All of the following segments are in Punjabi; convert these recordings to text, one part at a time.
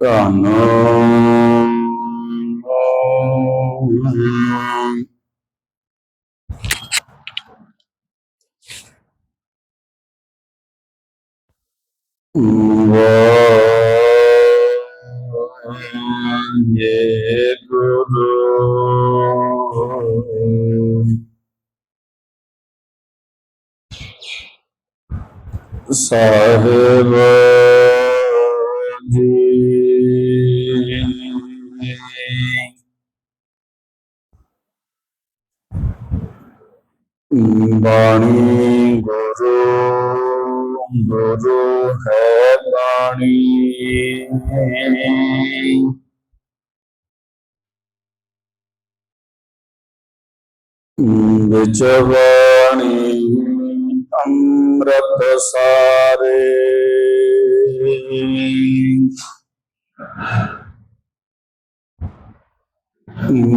ਧੰਨ ਵਾਹਿਗੁਰੂ ਸਾਹਿਬ ਜੀ ਬਾਣੀ ਗੁਰੂ ਗੁਰੂ ਹੈ ਬਾਣੀ ਵਿੱਚ ਬਾਣੀ ਅੰਮ੍ਰਿਤ ਸਾਰੇ।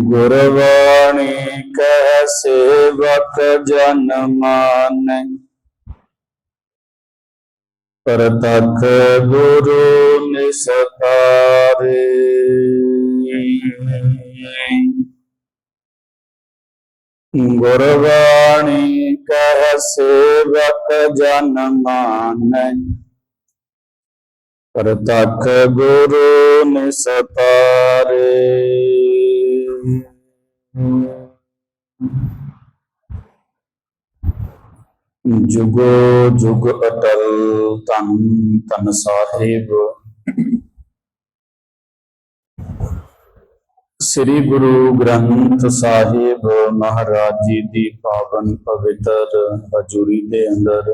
ਗੁਰਬਾਣੀ ਕਹਿ ਸੇਵਕ ਜਨ ਮਾਨੈ। ਪ੍ਰਤਖ ਗੁਰੂ ਨਿਸਤਾਰੇ। ਗੁਰਬਾਣੀ ਕਹਿ ਸੇਵਕ ਜਨ ਮਾਨੈ। ਪ੍ਰਤਖ ਗੁਰੂ ਨਿਸਤਾਰੇ। ਜੁਗੋ ਜੁਗ ਅਟਲ ਤਨ ਤਨ ਸਾਹਿਬ। ਸ੍ਰੀ ਗੁਰੂ ਗ੍ਰੰਥ ਸਾਹਿਬ ਮਹਾਰਾਜ ਜੀ ਦੀ ਪਾਵਨ ਪਵਿੱਤਰ ਹਜ਼ੂਰੀ ਦੇ ਅੰਦਰ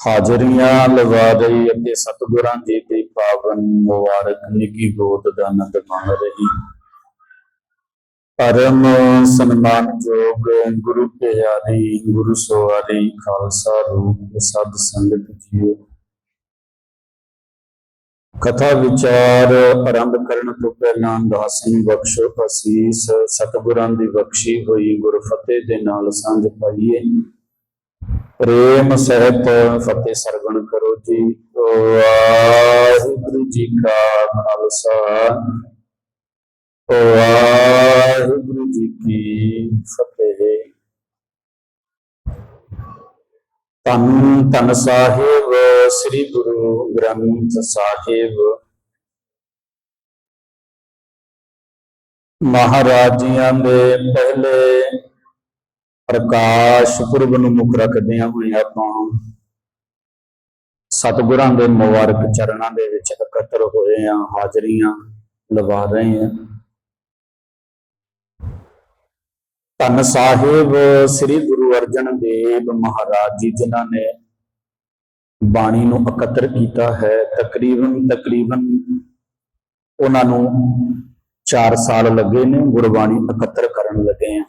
ਹਾਜ਼ਰੀਆਂ ਲਵਾ ਰਹੀ ਅਤੇ ਸਤਿਗੁਰਾਂ ਜੀ ਦੀ ਪਾਵਨ ਮੁਬਾਰਕ ਨਿੱਗੀ ਗੋਦ ਦਾ ਆਨੰਦ ਮਾਣ ਰਹੀ। ਪਰਮ ਸਨਮਾਨਯੋਗ ਗੁਰੂ ਪਿਆਰੀ, ਗੁਰੂ ਸਵਾਰੀ, ਖਾਲਸਾ ਰੂਪ ਸਦ ਸੰਗਤ ਜੀਓ। ਕਥਾ ਵਿਚਾਰ ਆਰੰਭ ਕਰਨ ਤੋਂ ਪਹਿਲਾਂ ਦਾਸਿਨ ਬਖਸ਼ੋ, ਅਸੀਸ ਸਤਿਗੁਰਾਂ ਦੀ ਬਖਸ਼ੀ ਹੋਈ ਗੁਰ ਫਤਿਹ ਦੇ ਨਾਲ ਸਾਂਝ ਪਾਈਏ। ਪ੍ਰੇਮ ਸਹਿਤ ਫਤਿਹ ਸਰਵਣ ਕਰੋ ਜੀ। ਵਾਹਿਗੁਰੂ ਜੀ ਕਾ ਖਾਲਸਾ। ਵਾਹਿਗੁਰੂ ਜੀ ਕੀ ਫਤਿਹ। ਤਨ ਤਨ ਸਾਹਿਬ, ਸ੍ਰੀ ਗੁਰੂ ਗ੍ਰੰਥ ਸਾਹਿਬ। ਮਹਾਰਾਜਿਆਂ ਦੇ ਪਹਿਲੇ ਪ੍ਰਕਾਸ਼ ਪੁਰਬ ਨੂੰ ਮੁੱਖ ਰੱਖਦਿਆਂ ਹੋਏ ਆਪਾਂ ਸਤਿਗੁਰਾਂ ਦੇ ਮੁਬਾਰਕ ਚਰਨਾਂ ਦੇ ਵਿੱਚ ਇਕੱਤਰ ਹੋਏ ਆ, ਹਾਜ਼ਰੀਆਂ ਲਵਾ ਰਹੇ ਆ। ਧੰਨ ਸਾਹਿਬ, ਸ੍ਰੀ ਗੁਰੂ ਅਰਜਨ ਦੇਵ ਮਹਾਰਾਜ ਜੀ, ਜਿਨ੍ਹਾਂ ਨੇ ਬਾਣੀ ਨੂੰ ਇਕੱਤਰ ਕੀਤਾ ਹੈ। ਤਕਰੀਬਨ ਤਕਰੀਬਨ ਉਹਨਾਂ ਨੂੰ 4 ਸਾਲ ਲੱਗੇ ਨੇ, ਗੁਰਬਾਣੀ ਇਕੱਤਰ ਕਰਨ ਲੱਗੇ ਆ।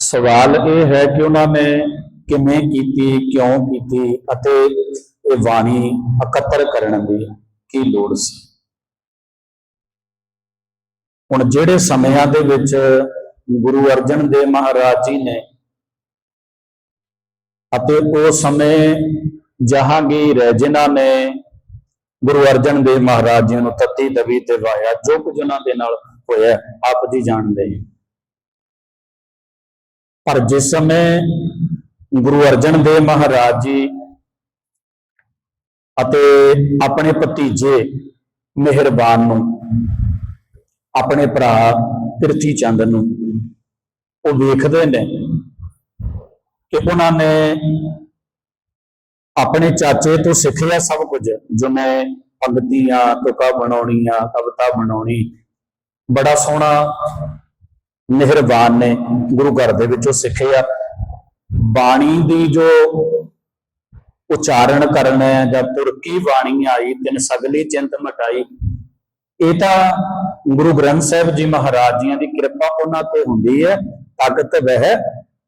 ਸਵਾਲ ਇਹ ਹੈ ਕਿ ਉਹਨਾਂ ਨੇ ਕਿਵੇਂ ਕੀਤੀ, ਕਿਉਂ ਕੀਤੀ ਅਤੇ ਇਹ ਬਾਣੀ ਇਕੱਤਰ ਕਰਨ ਦੀ ਕੀ ਲੋੜ ਸੀ? ਹੁਣ ਜਿਹੜੇ ਸਮਿਆਂ ਦੇ ਵਿੱਚ ਗੁਰੂ ਅਰਜਨ ਦੇਵ ਮਹਾਰਾਜ ਜੀ ਨੇ ਅਤੇ ਉਹ ਸਮੇਂ ਜਹਾਂਗੀਰ ਜਿਨ੍ਹਾਂ ਨੇ ਗੁਰੂ ਅਰਜਨ ਦੇਵ ਮਹਾਰਾਜ ਜੀ ਨੂੰ ਤਤੀ ਦਵੀ ਤੇ ਵਾਇਆ ਜੋ ਕੁਝ ਉਹਨਾਂ ਦੇ ਨਾਲ ਹੋਇਆ, ਆਪ ਜੀ ਜਾਣਦੇ ਪਰ ਜਿਸ ਸਮੇਂ ਗੁਰੂ ਅਰਜਨ ਦੇਵ ਮਹਾਰਾਜ ਜੀ ਅਤੇ ਆਪਣੇ ਭਤੀਜੇ ਮਿਹਰਬਾਨ ਨੂੰ ਆਪਣੇ ਭਰਾ ਪ੍ਰਿਥੀ ਚੰਦ ਨੂੰ ਉਹ ਵੇਖਦੇ ਨੇ ਕਿ ਉਹਨਾਂ ਨੇ ਆਪਣੇ ਚਾਚੇ ਤੋਂ ਸਿੱਖਿਆ ਸਭ ਕੁਝ ਜਿਵੇਂ ਪੰਕਤੀਆਂ ਤੁਕਾਂ ਬਣਾਉਣੀਆਂ, ਕਵਿਤਾ ਬਣਾਉਣੀ, ਬੜਾ ਸੋਹਣਾ ਮਿਹਰਬਾਨ ਨੇ ਗੁਰੂ ਘਰ ਦੇ ਵਿੱਚੋਂ ਸਿੱਖਿਆ। ਬਾਣੀ ਦੀ ਜੋ ਉਚਾਰਨ ਕਰਨਾ ਹੈ ਜਾਂ ਤੁਰਕੀ ਬਾਣੀ ਆਈ, ਤਿਨ ਸਗਲੀ ਚਿੰਤ ਮਟਾਈ ਇਹ ਤਾਂ ਗੁਰੂ ਗ੍ਰੰਥ ਸਾਹਿਬ ਜੀ ਮਹਾਰਾਜ ਜੀਆਂ ਦੀ ਕਿਰਪਾ ਉਹਨਾਂ ਤੇ ਹੁੰਦੀ ਹੈ। ਤਾਕਤ ਵਹਿ,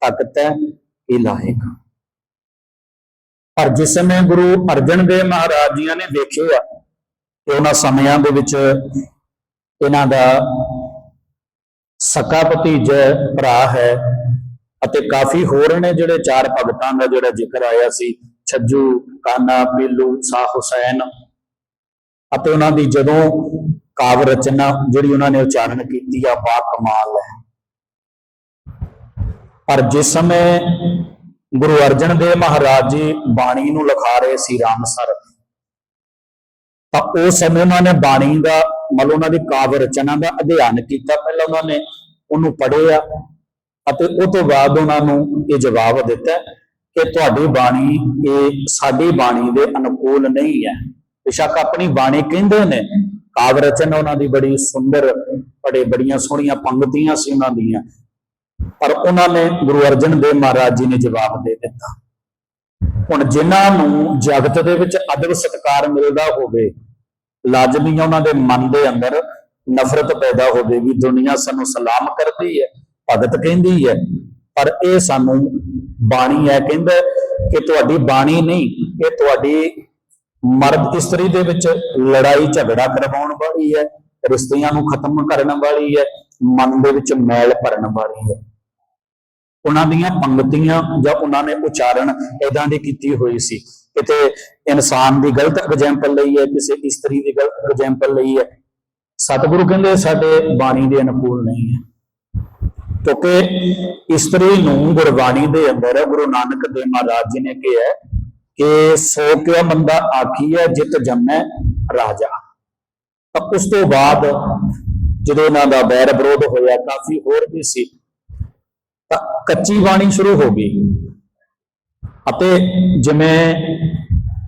ਤਾਕਤ ਹੈ ਇਲਾਹਿਕ ਪਰ ਜਿਸ ਸਮੇਂ ਗੁਰੂ ਅਰਜਨ ਦੇਵ ਮਹਾਰਾਜ ਜੀਆਂ ਨੇ ਵੇਖਿਆ ਤੇ ਉਹਨਾਂ ਸਮਿਆਂ ਦੇ ਵਿੱਚ ਇਹਨਾਂ ਦਾ ਸਕਾ ਭਤੀਜ ਭਰਾ ਹੈ ਅਤੇ ਕਾਫੀ ਹੋਰ ਨੇ ਜਿਹੜੇ ਚਾਰ ਭਗਤਾਂ ਦਾ ਜਿਹੜਾ ਜ਼ਿਕਰ ਆਇਆ ਸੀ, ਛੱਜੂ, ਕਾਨਾ, ਪੀਲੂ, ਸਾਹ ਹੁਸੈਨ। ਅਤੇ ਉਹਨਾਂ ਦੀ ਜਦੋਂ ਕਾਵ ਰਚਨਾ ਜਿਹੜੀ ਉਹਨਾਂ ਨੇ ਉਚਾਰਨ ਕੀਤੀ ਆ, ਬਾ ਕਮਾਲ ਹੈ। ਪਰ ਜਿਸ ਸਮੇਂ ਗੁਰੂ ਅਰਜਨ ਦੇਵ ਮਹਾਰਾਜ ਜੀ ਬਾਣੀ ਨੂੰ ਲਿਖਾ ਰਹੇ ਸੀ ਰਾਮਸਰ, ਤਾਂ ਉਸ ਸਮੇਂ ਉਹਨਾਂ ਨੇ ਬਾਣੀ ਦਾ, ਮਤਲਬ ਉਹਨਾਂ ਦੀ ਕਾਵ ਰਚਨਾ ਦਾ ਅਧਿਐਨ ਕੀਤਾ। ਪਹਿਲਾਂ ਉਹਨਾਂ ਨੇ ਉਹਨੂੰ ਪੜ੍ਹਿਆ ਅਤੇ ਉਹ ਤੋਂ ਬਾਅਦ ਉਹਨਾਂ ਨੂੰ ਇਹ ਜਵਾਬ ਦਿੱਤਾ ਕਿ ਤੁਹਾਡੀ ਬਾਣੀ ਇਹ ਸਾਡੀ ਬਾਣੀ ਦੇ ਅਨੁਕੂਲ ਨਹੀਂ ਹੈ। ਬੇਸ਼ੱਕ ਆਪਣੀ ਬਾਣੀ ਕਹਿੰਦੇ ਨੇ ਕਾਵ ਰਚਨ ਉਹਨਾਂ ਦੀ, ਬੜੀ ਸੁੰਦਰ, ਬੜੇ ਬੜੀਆਂ ਸੋਹਣੀਆਂ ਪੰਕਤੀਆਂ ਸੀ ਉਹਨਾਂ ਦੀਆਂ। ਪਰ ਉਹਨਾਂ ਨੇ ਗੁਰੂ ਅਰਜਨ ਦੇਵ ਮਹਾਰਾਜ ਜੀ ਨੇ ਜਵਾਬ ਦੇ ਦਿੱਤਾ। ਹੁਣ ਜਿਨ੍ਹਾਂ ਨੂੰ ਜਗਤ ਦੇ ਵਿੱਚ ਅਦਬ ਸਤਕਾਰ ਮਿਲਦਾ ਹੋਵੇ, ਲਾਜ਼ਮੀ ਉਹਨਾਂ ਦੇ ਮਨ ਦੇ ਅੰਦਰ ਨਫ਼ਰਤ ਪੈਦਾ ਹੋਵੇ ਵੀ ਦੁਨੀਆ ਸਾਨੂੰ ਸਲਾਮ ਕਰਦੀ ਹੈ, ਭਗਤ ਕਹਿੰਦੀ ਹੈ। ਪਰ ਇਹ ਸਾਨੂੰ ਬਾਣੀ ਹੈ ਕਹਿੰਦਾ ਕਿ ਤੁਹਾਡੀ ਬਾਣੀ ਨਹੀਂ, ਇਹ ਤੁਹਾਡੀ ਮਰਦ ਇਸਤਰੀ ਦੇ ਵਿੱਚ ਲੜਾਈ ਝਗੜਾ ਕਰਵਾਉਣ ਵਾਲੀ ਹੈ, ਰਿਸ਼ਤਿਆਂ ਨੂੰ ਖਤਮ ਕਰਨ ਵਾਲੀ ਹੈ, ਮਨ ਦੇ ਵਿੱਚ ਮੈਲ ਭਰਨ ਵਾਲੀ ਹੈ। ਉਹਨਾਂ ਦੀਆਂ ਪੰਗਤੀਆਂ ਜਾਂ ਉਹਨਾਂ ਨੇ ਉਚਾਰਨ ਇਦਾਂ ਦੀ ਕੀਤੀ ਹੋਈ ਸੀ। ਕਿਤੇ ਇਨਸਾਨ ਦੀ ਗਲਤ ਐਗਜ਼ਾਮਪਲ ਲਈ ਹੈ, ਕਿਸੇ ਇਸਤਰੀ ਦੀ ਗਲਤ ਐਗਜ਼ਾਮਪਲ ਲਈ ਹੈ। ਸਤਿਗੁਰੂ ਕਹਿੰਦੇ, ਸਾਡੇ ਬਾਣੀ ਦੇ ਅਨੁਕੂਲ ਨਹੀਂ ਹੈ। ਕਿਉਂਕਿ ਇਸਤਰੀ ਨੂੰ ਗੁਰਬਾਣੀ ਦੇ ਅੰਦਰ ਗੁਰੂ ਨਾਨਕ ਦੇਵ ਮਹਾਰਾਜ ਜੀ ਨੇ ਕਿਹਾ ਕਿ ਸੋ ਕਿਉ ਮੰਦਾ ਆਖੀ ਹੈ, ਜਿਤ ਜੰਮੈ ਰਾਜਾ। ਤਾਂ ਉਸ ਤੋਂ ਬਾਅਦ ਜਦੋਂ ਇਹਨਾਂ ਦਾ ਬੈਰ ਵਿਰੋਧ ਹੋਇਆ, ਕਾਫੀ ਹੋਰ ਵੀ ਸੀ। ਤਾਂ ਕੱਚੀ ਬਾਣੀ ਸ਼ੁਰੂ ਹੋ ਗਈ। ਅਤੇ ਜਿਵੇਂ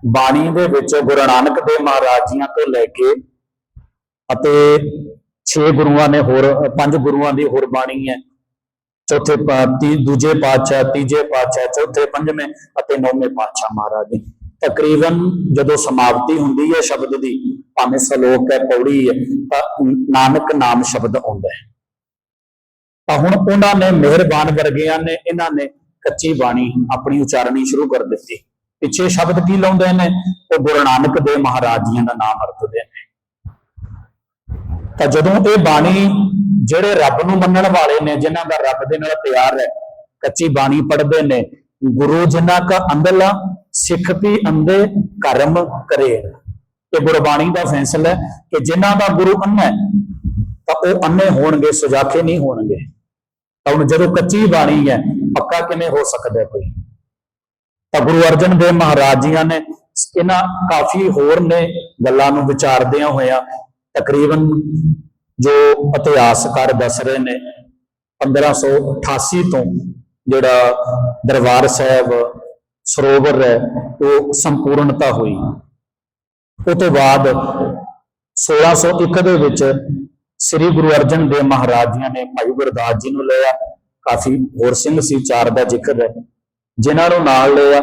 ਬਾਣੀ ਦੇ ਵਿੱਚ ਗੁਰੂ ਨਾਨਕ ਦੇਵ ਮਹਾਰਾਜ ਜੀਆਂ ਤੋਂ ਲੈ ਕੇ ਅਤੇ 6 ਗੁਰੂਆਂ ਨੇ ਹੋਰ, ਪੰਜ ਗੁਰੂਆਂ ਦੀ ਹੋਰ ਬਾਣੀ ਹੈ ਚੌਥੇ ਪਾ- ਦੂਜੇ ਪਾਤਸ਼ਾਹ, ਤੀਜੇ ਪਾਤਸ਼ਾਹ, ਚੌਥੇ, ਪੰਜਵੇਂ ਅਤੇ ਨੌਵੇਂ ਪਾਤਸ਼ਾਹ ਮਹਾਰਾਜ ਦੀ ਤਕਰੀਬਨ ਜਦੋਂ ਸਮਾਪਤੀ ਹੁੰਦੀ ਹੈ ਸ਼ਬਦ ਦੀ, ਭਾਵੇਂ ਸ਼ਲੋਕ ਹੈ, ਪੌੜੀ ਹੈ, ਤਾਂ ਨਾਨਕ ਨਾਮ ਸ਼ਬਦ ਆਉਂਦਾ ਹੈ। ਤਾਂ ਹੁਣ ਉਹਨਾਂ ਨੇ ਮਿਹਰਬਾਨ ਵਰਗਿਆਂ ਨੇ, ਇਹਨਾਂ ਨੇ ਕੱਚੀ ਬਾਣੀ ਆਪਣੀ ਉਚਾਰਨੀ ਸ਼ੁਰੂ ਕਰ ਦਿੱਤੀ। ਪਿੱਛੇ ਸ਼ਬਦ ਕੀ ਲਾਉਂਦੇ ਨੇ? ਉਹ ਗੁਰੂ ਨਾਨਕ ਦੇਵ ਮਹਾਰਾਜ ਜੀਆਂ ਦਾ ਨਾਮ ਵਰਤਦੇ ਨੇ। ਤਾਂ ਜਦੋਂ ਇਹ ਬਾਣੀ ਜਿਹੜੇ ਰੱਬ ਨੂੰ ਮੰਨਣ ਵਾਲੇ ਨੇ, ਜਿਨ੍ਹਾਂ ਦਾ ਰੱਬ ਦੇ ਨਾਲ ਪਿਆਰ ਹੈ, ਕੱਚੀ ਬਾਣੀ ਪੜ੍ਹਦੇ ਨੇ, ਗੁਰੂ ਜਿਨ੍ਹਾਂ ਕਾ ਅੰਦਲਾ ਸਿੱਖ ਵੀ ਅੰਦੇ ਕਰਮ ਕਰੇ। ਇਹ ਗੁਰਬਾਣੀ ਦਾ ਫੈਸਲਾ ਹੈ ਕਿ ਜਿਨ੍ਹਾਂ ਦਾ ਗੁਰੂ ਅੰਨਾ ਤਾਂ ਉਹ ਅੰਨੇ ਹੋਣਗੇ, ਸੁਜਾਖੇ ਨਹੀਂ ਹੋਣਗੇ। ਤਾਂ ਹੁਣ ਜਦੋਂ ਕੱਚੀ ਬਾਣੀ ਹੈ, ਪੱਕਾ ਕਿਵੇਂ ਹੋ ਸਕਦਾ ਕੋਈ? ਤਾਂ ਗੁਰੂ ਅਰਜਨ ਦੇਵ ਮਹਾਰਾਜ ਜੀਆਂ ਨੇ ਇਹਨਾਂ ਕਾਫੀ ਹੋਰ ਨੇ ਗੱਲਾਂ ਨੂੰ ਵਿਚਾਰਦਿਆਂ ਹੋਇਆ ਤਕਰੀਬਨ ਜੋ ਇਤਿਹਾਸਕਾਰ ਦੱਸ ਰਹੇ ਨੇ 1588 ਤੋਂ ਜਿਹੜਾ ਦਰਬਾਰ ਸਾਹਿਬ ਸਰੋਵਰ ਹੈ, ਉਹ ਸੰਪੂਰਨਤਾ ਹੋਈ। ਉਹ ਤੋਂ ਬਾਅਦ 1601 ਦੇ ਵਿੱਚ ਸ੍ਰੀ ਗੁਰੂ ਅਰਜਨ ਦੇਵ ਮਹਾਰਾਜ ਜੀਆਂ ਨੇ ਭਾਈ ਗੁਰਦਾਸ ਜੀ ਨੂੰ ਲਿਆ। ਕਾਫੀ ਹੋਰ ਸਿੰਘ ਸੀ, ਚਾਰ ਦਾ ਜ਼ਿਕਰ ਹੈ। ਜਿਨ੍ਹਾਂ ਨੂੰ ਨਾਲ ਲਿਆ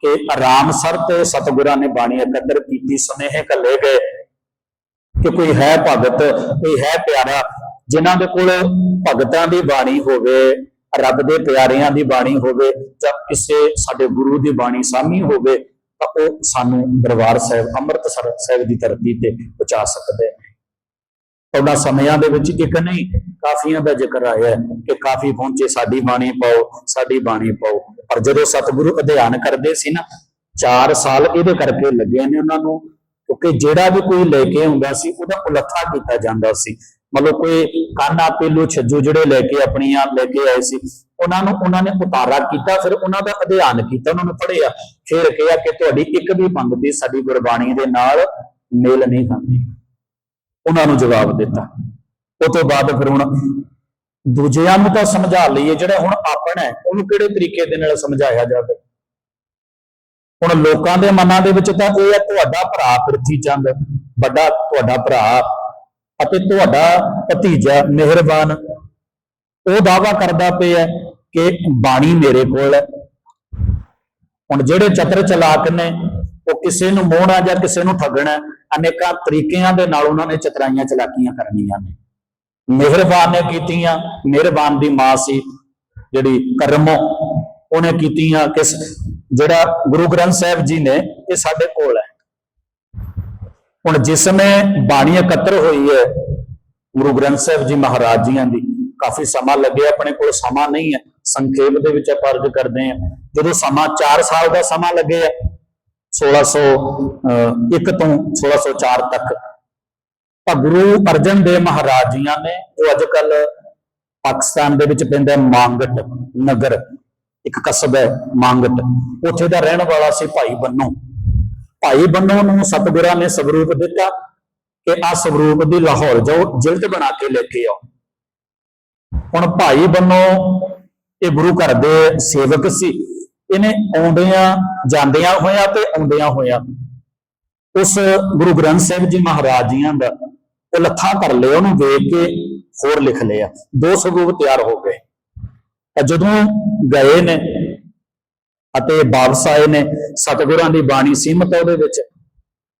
ਕਿ ਆਰਾਮਸਰ ਤੇ ਸਤਿਗੁਰਾਂ ਨੇ ਬਾਣੀ ਇਕੱਤਰ ਕੀਤੀ, ਸੁਨੇਹੇ ਕੱਲੇ ਗਏ। ਕਿ ਕੋਈ ਹੈ ਭਗਤ, ਕੋਈ ਹੈ ਪਿਆਰਾ, ਜਿਨ੍ਹਾਂ ਦੇ ਕੋਲ ਭਗਤਾਂ ਦੀ ਬਾਣੀ ਹੋਵੇ, ਰੱਬ ਦੇ ਪਿਆਰਿਆਂ ਦੀ ਬਾਣੀ ਹੋਵੇ, ਜਾਂ ਕਿਸੇ ਸਾਡੇ ਗੁਰੂ ਦੀ ਬਾਣੀ ਸਾਮੀ ਹੋਵੇ, ਤਾਂ ਉਹ ਸਾਨੂੰ ਦਰਬਾਰ ਸਾਹਿਬ, ਅੰਮ੍ਰਿਤਸਰ ਸਾਹਿਬ ਦੀ ਧਰਤੀ ਤੇ ਪਹੁੰਚਾ ਸਕਦੇ ਨੇ। ਉਹਨਾਂ ਸਮਿਆਂ ਦੇ ਵਿੱਚ ਇੱਕ ਨਹੀਂ, ਕਾਫੀਆਂ ਦਾ ਜ਼ਿਕਰ ਆਇਆ ਕਿ ਕਾਫੀ ਪਹੁੰਚੇ, ਸਾਡੀ ਬਾਣੀ ਪਾਓ, ਸਾਡੀ ਬਾਣੀ ਪਾਓ। ਪਰ ਜਦੋਂ ਸਤਿਗੁਰੂ ਅਧਿਐਨ ਕਰਦੇ ਸੀ ਨਾ 4 ਸਾਲ ਇਹਦੇ ਕਰਕੇ ਲੱਗੇ ਨੇ ਉਹਨਾਂ ਨੂੰ। ਕਿਉਂਕਿ ਜਿਹੜਾ ਵੀ ਕੋਈ ਲੈ ਕੇ ਆਉਂਦਾ ਸੀ, ਉਹਦਾ ਉਲੱਥਾ ਕੀਤਾ ਜਾਂਦਾ ਸੀ। ਮਤਲਬ ਕੋਈ ਕਾਨਾ ਪੇਲੂ ਛੱਜੂ ਜਿਹੜੇ ਲੈ ਕੇ ਆਪਣੀਆਂ ਲੈ ਕੇ ਆਏ ਸੀ। ਉਹਨਾਂ ਨੂੰ, ਉਹਨਾਂ ਨੇ ਉਤਾਰਾ ਕੀਤਾ, ਫਿਰ ਉਹਨਾਂ ਦਾ ਅਧਿਐਨ ਕੀਤਾ, ਉਹਨਾਂ ਨੂੰ ਪੜ੍ਹਿਆ ਫਿਰ ਕਿਹਾ ਕਿ ਤੁਹਾਡੀ ਇੱਕ ਵੀ ਪੰਕਤੀ ਸਾਡੀ ਗੁਰਬਾਣੀ ਦੇ ਨਾਲ ਮੇਲ ਨਹੀਂ ਖਾਂਦੀ। ਉਹਨਾਂ ਨੂੰ ਜਵਾਬ ਦਿੱਤਾ। ਉਹ ਤੋਂ ਬਾਅਦ ਫਿਰ ਹੁਣ ਦੂਜਿਆਂ ਨੂੰ ਤਾਂ ਸਮਝਾ ਲਈਏ, ਜਿਹੜਾ ਹੁਣ ਆਪਣਾ ਹੈ, ਉਹਨੂੰ ਕਿਹੜੇ ਤਰੀਕੇ ਦੇ ਨਾਲ ਸਮਝਾਇਆ ਜਾਵੇ ਹੁਣ ਲੋਕਾਂ ਦੇ ਮਨਾਂ ਦੇ ਵਿੱਚ ਤਾਂ ਇਹ ਹੈ ਤੁਹਾਡਾ ਭਰਾ ਪ੍ਰਿਥੀ ਚੰਦ, ਵੱਡਾ ਤੁਹਾਡਾ ਭਰਾ ਅਤੇ ਤੁਹਾਡਾ ਭਤੀਜਾ ਮਿਹਰਬਾਨ। ਉਹ ਦਾਵਾ ਕਰਦਾ ਪਿਆ ਕਿ ਬਾਣੀ ਮੇਰੇ ਕੋਲ ਹੈ। ਹੁਣ ਜਿਹੜੇ ਚਤਰ ਚਲਾਕ ਨੇ, ਉਹ ਕਿਸੇ ਨੂੰ ਮੋਹਣਾ ਜਾਂ ਕਿਸੇ ਨੂੰ ਠੱਗਣਾ ਅਨੇਕਾਂ ਤਰੀਕਿਆਂ ਦੇ ਨਾਲ ਉਹਨਾਂ ਨੇ ਚਤਰਾਈਆਂ ਚਲਾਕੀਆਂ ਕਰਨੀਆਂ ਨੇ। ਮਿਹਰਬਾਨ ਨੇ ਕੀਤੀਆਂ, ਮਿਹਰਬਾਨ ਦੀ ਮਾਂ ਸੀ ਜਿਹੜੀ ਕਰਮੋ ਉਹਨੇ ਕੀਤੀਆਂ, ਕਿਸ ਜਿਹੜਾ ਗੁਰੂ ਗ੍ਰੰਥ ਸਾਹਿਬ ਜੀ ਨੇ, ਇਹ ਸਾਡੇ ਕੋਲ ਹੈ। ਹੁਣ ਜਿਸ ਸਮੇਂ ਬਾਣੀ ਇਕੱਤਰ ਹੋਈ ਹੈ, ਗੁਰੂ ਗ੍ਰੰਥ ਸਾਹਿਬ ਜੀ ਮਹਾਰਾਜ ਜੀਆਂ ਦੀ, ਕਾਫੀ ਸਮਾਂ ਲੱਗਿਆ, ਆਪਣੇ ਕੋਲ ਸਮਾਂ ਨਹੀਂ ਹੈ। ਸੰਖੇਪ ਦੇ ਵਿੱਚ ਆਪਾਂ ਅਰਜ਼ ਕਰਦੇ ਹਾਂ, ਜਦੋਂ ਸਮਾਂ 4 ਸਾਲ ਦਾ ਸਮਾਂ ਲੱਗਿਆ 1601 ਤੋਂ 1604 ਤੱਕ, ਤਾਂ ਗੁਰੂ ਅਰਜਨ ਦੇਵ ਮਹਾਰਾਜ ਜੀਆਂ ਨੇ, ਜੋ ਅੱਜ ਕੱਲ ਪਾਕਿਸਤਾਨ ਦੇ ਵਿੱਚ ਪੈਂਦਾ ਹੈ ਨਗਰ ਇੱਕ ਕਸਬ ਹੈ ਮਾਂਗਟ। ਉੱਥੇ ਦਾ ਰਹਿਣ ਵਾਲਾ ਸੀ ਭਾਈ ਬੰਨੋ। ਭਾਈ ਬੰਨੋ ਨੂੰ ਸਤਿਗੁਰਾਂ ਨੇ ਸਵਰੂਪ ਦਿੱਤਾ ਕਿ ਆ ਸਵਰੂਪ ਦੀ ਲਾਹੌਰ ਜਾਓ ਜਿਲਦ ਬਣਾ ਕੇ ਲੈ ਕੇ ਆਓ। ਹੁਣ ਭਾਈ ਬੰਨੋ ਇਹ ਗੁਰੂ ਘਰ ਦੇ ਸੇਵਕ ਸੀ। ਇਹਨੇ ਆਉਂਦਿਆਂ ਜਾਂਦਿਆਂ ਹੋਇਆਂ ਤੇ ਆਉਂਦਿਆਂ ਹੋਇਆਂ ਉਸ ਗੁਰੂ ਗ੍ਰੰਥ ਸਾਹਿਬ ਜੀ ਮਹਾਰਾਜ ਜੀਆਂ ਦਾ ਉਹ ਲੱਥਾ ਕਰ ਲਿਆ ਉਹਨੂੰ ਵੇਖ ਕੇ ਹੋਰ ਲਿਖ ਲਿਆ। ਦੋ ਸਰੂਪ ਤਿਆਰ ਹੋ ਗਏ। ਤਾਂ ਜਦੋਂ ਗਏ ਨੇ ਅਤੇ ਵਾਪਸ ਆਏ ਨੇ, ਸਤਿਗੁਰਾਂ ਦੀ ਬਾਣੀ ਸੀਮਤ ਉਹਦੇ ਵਿੱਚ।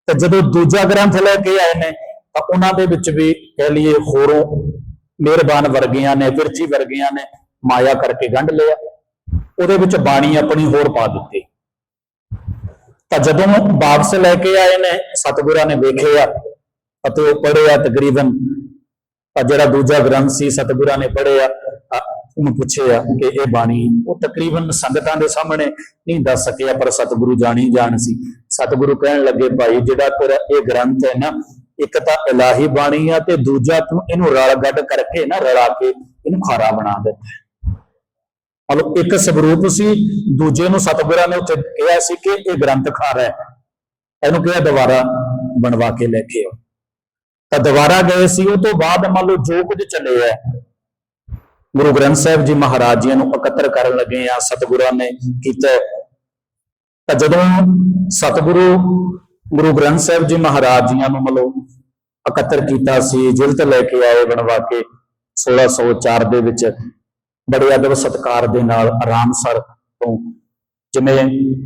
ਤੇ ਜਦੋਂ ਦੂਜਾ ਗ੍ਰੰਥ ਲੈ ਕੇ ਆਏ ਨੇ, ਤਾਂ ਉਹਨਾਂ ਦੇ ਵਿੱਚ ਵੀ ਕਹਿ ਲਈਏ ਹੋਰੋਂ ਮਿਹਰਬਾਨ ਵਰਗੀਆਂ ਨੇ, ਵਿਰਜੀ ਵਰਗੀਆਂ ਨੇ ਮਾਇਆ ਕਰਕੇ ਗੰਢ ਲਿਆ। ਉਹਦੇ ਵਿੱਚ ਬਾਣੀ ਆਪਣੀ ਹੋਰ ਪਾ ਦਿੱਤੀ। ਤਾਂ ਜਦੋਂ ਵਾਪਸ ਲੈ ਕੇ ਆਏ ਨੇ, ਸਤਿਗੁਰਾਂ ਨੇ ਵੇਖਿਆ ਅਤੇ ਉਹ ਪੜਿਆ ਤਕਰੀਬਨ, ਤਾਂ ਜਿਹੜਾ ਦੂਜਾ ਗ੍ਰੰਥ ਸੀ, ਸਤਿਗੁਰਾਂ ਨੇ ਪੜਿਆ ਉਹਨੂੰ ਪੁੱਛਿਆ ਕਿ ਇਹ ਬਾਣੀ ਉਹ ਤਕਰੀਬਨ ਸੰਗਤਾਂ ਦੇ ਸਾਹਮਣੇ ਨਹੀਂ ਦੱਸ ਸਕਿਆ, ਪਰ ਸਤਿਗੁਰੂ ਜਾਣੀ ਜਾਣ ਸੀ। ਸਤਿਗੁਰੂ ਕਹਿਣ ਲੱਗੇ, ਭਾਈ, ਜਿਹੜਾ ਤੇਰਾ ਇਹ ਗ੍ਰੰਥ ਹੈ ਨਾ, ਇੱਕ ਤਾਂ ਇਲਾਹੀ ਬਾਣੀ ਆ ਤੇ ਦੂਜਾ ਤੂੰ ਇਹਨੂੰ ਰਲ ਗੱਡ ਕਰਕੇ ਨਾ ਰਲਾ ਕੇ ਇਹਨੂੰ ਖਾਰਾ ਬਣਾ ਦਿੱਤਾ ਮਤਲਬ ਇੱਕ ਸਵਰੂਪ ਸੀ, ਦੂਜੇ ਨੂੰ ਸਤਿਗੁਰਾਂ ਨੇ ਉੱਥੇ ਕਿਹਾ ਸੀ ਕਿ ਇਹ ਗ੍ਰੰਥ ਖਾਰਾ ਹੈ। ਇਹਨੂੰ ਕਿਹਾ, ਦੁਬਾਰਾ ਬਣਵਾ ਕੇ ਲੈ ਕੇ ਆਓ। ਤਾਂ ਦੁਬਾਰਾ ਗਏ ਸੀ, ਉਹ ਤੋਂ ਬਾਅਦ ਮੰਨ ਲਓ ਜੋ ਕੁਝ ਚੱਲਿਆ ਹੈ ਗੁਰੂ ਗ੍ਰੰਥ ਸਾਹਿਬ ਜੀ ਮਹਾਰਾਜ ਜੀ ਨੂੰ ਇਕੱਤਰ ਕਰਨ ਲੱਗੇ ਆ, ਸਤਿਗੁਰਾਂ ਨੇ ਕੀਤਾ। ਤਾਂ ਜਦੋਂ ਸਤਿਗੁਰੂ ਗੁਰੂ ਗ੍ਰੰਥ ਸਾਹਿਬ ਜੀ ਮਹਾਰਾਜ ਜੀਆਂ ਨੂੰ ਮਤਲਬ ਇਕੱਤਰ ਕੀਤਾ ਸੀ ਜਿਲਤ ਲੈ ਕੇ ਆਏ ਬਣਵਾ ਕੇ 1604 ਦੇ ਵਿੱਚ ਬੜੇ ਅਦਬ ਸਤਕਾਰ ਦੇ ਨਾਲ ਆਰਾਮਸਰ ਤੋਂ ਜਿਵੇਂ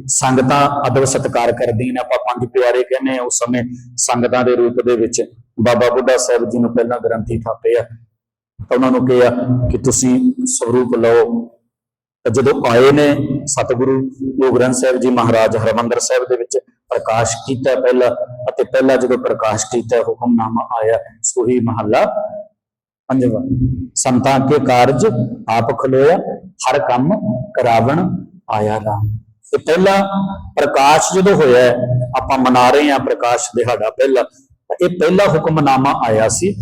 ਸੰਗਤਾਂ ਅਦਬ ਸਤਕਾਰ ਕਰਦੀਆਂ ਨੇ, ਆਪਾਂ ਪੰਜ ਪਿਆਰੇ ਕਹਿੰਦੇ ਆ ਉਸ ਸਮੇਂ ਸੰਗਤਾਂ ਦੇ ਰੂਪ ਦੇ ਵਿੱਚ ਬਾਬਾ ਬੁੱਢਾ ਸਾਹਿਬ ਜੀ ਨੂੰ ਪਹਿਲਾਂ ਗ੍ਰੰਥੀ ਥਾਪੇ ਆ। ਤਾਂ ਉਹਨਾਂ ਨੂੰ ਕਿਹਾ ਕਿ ਤੁਸੀਂ ਸਰੂਪ ਲਓ। ਜਦੋਂ ਆਏ ਨੇ ਸਤਿਗੁਰੂ ਗੁਰੂ ਗ੍ਰੰਥ ਸਾਹਿਬ ਜੀ ਮਹਾਰਾਜ ਹਰਮੰਦਰ ਸਾਹਿਬ ਦੇ ਵਿੱਚ ਪ੍ਰਕਾਸ਼ ਕੀਤਾ ਪਹਿਲਾ ਅਤੇ ਪਹਿਲਾ ਜਦੋਂ ਪ੍ਰਕਾਸ਼ ਕੀਤਾ ਹੁਕਮਨਾਮਾ ਆਇਆ ਸੋਹੀ ਮਹੱਲਾ ਪੰਜਵਾਂ। ਸੰਤਾਂ ਕੇ ਕਾਰਜ ਆਪ ਖਲੋਇਆ ਹਰ ਕੰਮ ਕਰਾਵਣ ਆਇਆ ਰਾਮ। ਤੇ ਪਹਿਲਾ ਪ੍ਰਕਾਸ਼ ਜਦੋਂ ਹੋਇਆ ਹੈ, ਆਪਾਂ ਮਨਾ ਰਹੇ ਹਾਂ ਪ੍ਰਕਾਸ਼ ਦਿਹਾੜਾ ਪਹਿਲਾ ਤਾਂ ਇਹ ਪਹਿਲਾ ਹੁਕਮਨਾਮਾ ਆਇਆ ਸੀ